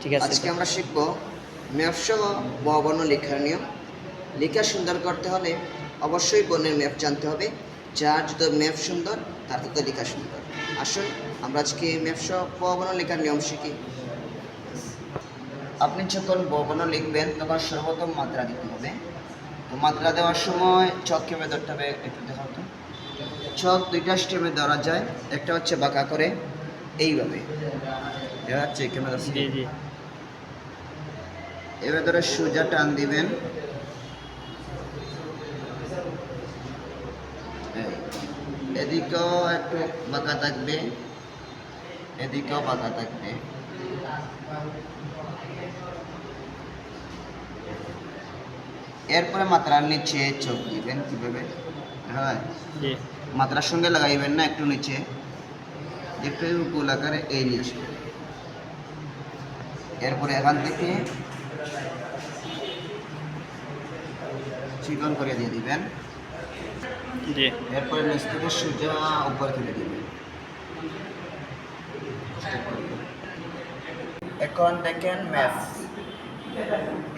ঠিক আছে আজকে আমরা শিখব ম্যাপ সহ বর্ণ লেখার নিয়ম। লেখা সুন্দর করতে হলে অবশ্যই বর্ণের ম্যাপ জানতে হবে। যার যত ম্যাপ সুন্দর তার তত লেখা সুন্দর। আসুন আমরা আজকে ম্যাপ সহ বর্ণ লেখার নিয়ম শিখি। আপনি যখন বর্ণ লিখবেন তখন সর্বপ্রথম মাত্রা দিতে হবে। তো মাত্রা দেওয়ার সময় চক কেমে ধরতে হবে একটু দেখাও তো। চক দুইটা স্টেমে ধরা যায়। একটা হচ্ছে বাঁকা করে এইভাবে। দেখা এবার ধরে সোজা টান দিবেন। এদিকেও একটু বাঁকা থাকবে। এদিকেও বাঁকা থাকবে। এরপরে মাত্রার নিচে চোখ দিবেন কীভাবে? হ্যাঁ। মাত্রার সঙ্গে লাগাইবেন না একটু নিচে। একটু গোল আকারে এই নিয়ে আসবেন। এরপরে এখান থেকে চিকন করে দিয়ে দিবেন। জি। এরপরে নিচ থেকে সোজা উপরে তুলে দিবেন। এখন দেখেন ম্যাপ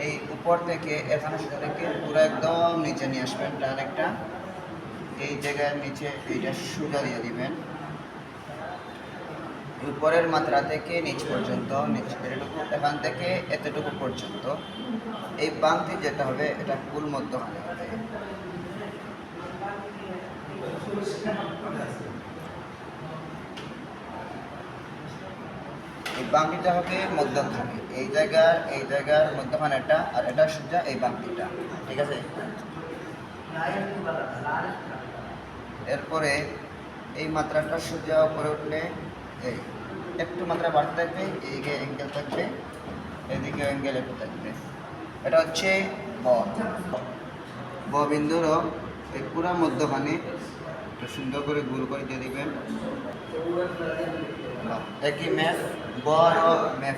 এই উপর থেকে এখানে সোজা থেকে পুরো একদম নিচে নিয়ে আসবেন ডান একটা এই জায়গার নিচে এইটা সোজা দিয়ে দিবেন। উপরের মাত্রা থেকে নিচ পর্যন্ত, নিচ এতটুকু এখান থেকে এতটুকু পর্যন্ত। এই বাংটি যেটা হবে, এটা ফুল মধ্যখানে হবে এই বাংটিটা হবে মধ্যখানে। এই জায়গার এই জায়গার মধ্যখানে এটা আর এটা সোজা এই বাংটিটা ঠিক আছে? এরপরে এই মাত্রাটা সোজা উপরে উঠলে একটু মাত্রা বাড়তে থাকবে এইদিকে অ্যাঙ্গেল থাকবে, এদিকে অ্যাঙ্গেল একটু থাকবে। এটা হচ্ছে ব। ব এই পুরা মধ্যখানে একটু সুন্দর করে গোল করে দিয়ে দিবেন। একই ম্যাপ বড় ম্যাপ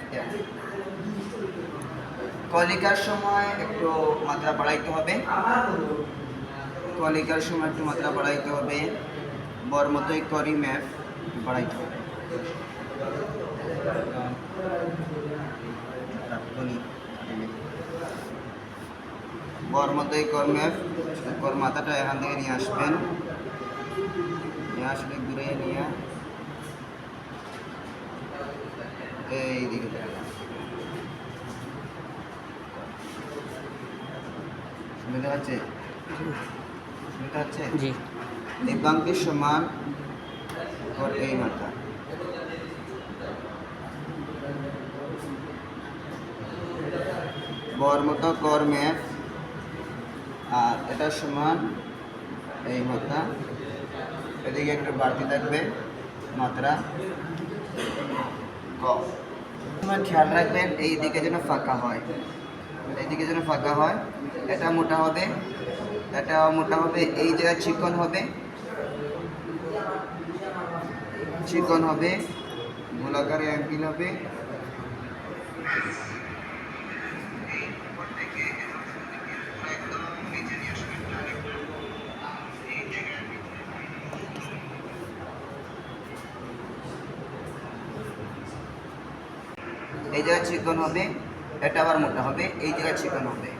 কলিকার সময় একটু মাত্রা বাড়াইতে হবে। কলিকার সময় একটু মাত্রা বাড়াইতে হবে। বর মতোই করি ম্যাপ বাড়াইতে হবে। বর মতোই কর ম্যাপ কর মাথাটা এখান থেকে নিয়ে আসবেন। নিয়ে আসলে ঘুরে নিয়ে। এই দিকে। শুনতে পাচ্ছে শুনতে পাচ্ছে জি। এই সমান এই মাথা। বর মতো কর ম্যাপ আর এটা সমান এই মাথা এদিকে একটু বাড়তি থাকবে, মাত্রা ক। খেয়াল রাখবেন, এই দিকে যেন ফাঁকা হয়। এইদিকে যেন ফাঁকা হয়, এটা মোটা হবে, এটা মোটা হবে, এই জায়গায় চিকন হবে। চিকন হবে, গোলাকারে অ্যাঙ্কিল হবে। এই জায়গায় চিকন হবে এটা আবার মোটা হবে এই জায়গায় চিকন হবে।